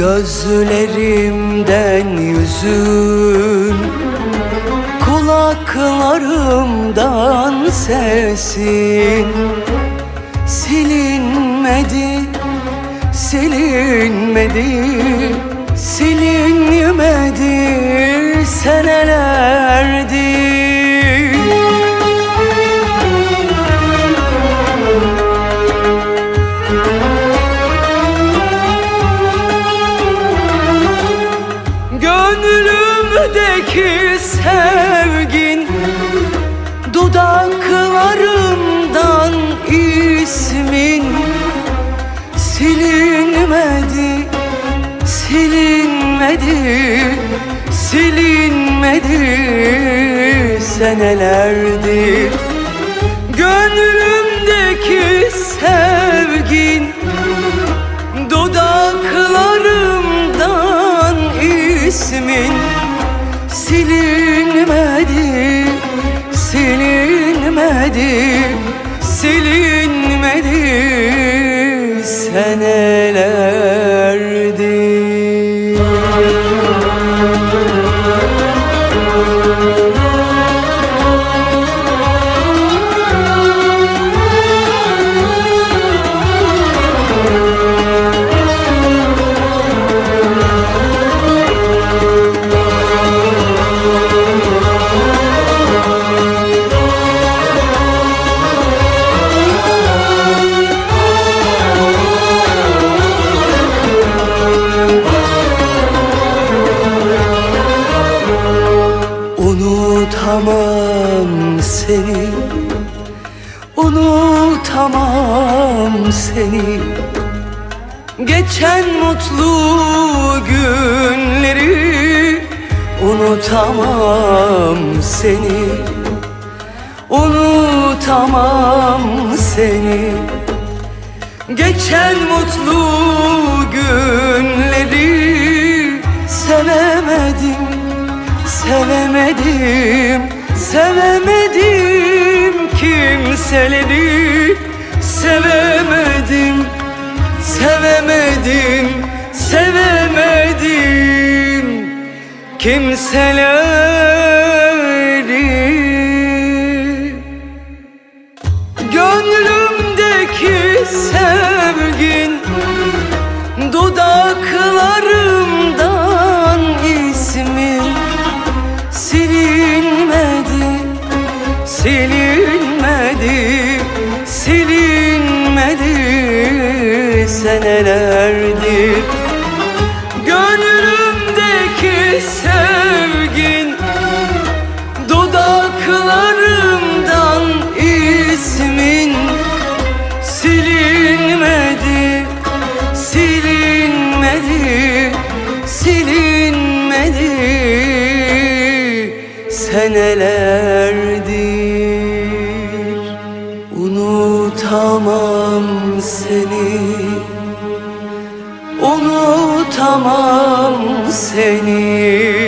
Gözlerimden yüzün Kulaklarımdan sesin. Silinmedi, silinmedi Silinmedi. Senelerdir Dudaklarımdan ismin Silinmedi, silinmedi Silinmedi senelerdir Gönlümdeki sevgin Dudaklarımdan ismin silinmedi, silinmedi, silinmedi senelerdir. Seni. Unutamam seni. Geçen mutlu günleri Unutamam seni. Unutamam seni. Geçen mutlu günleri Sevemedim Sevemedim, sevemedim kimseleri Sevemedim, sevemedim, sevemedim kimseleri silinmedi, silinmedi senelerdir. Gönlümdeki sevgin Dudaklarımdan ismin Silinmedi, silinmedi, silinmedi senelerdir Unutamam seni. Unutamam seni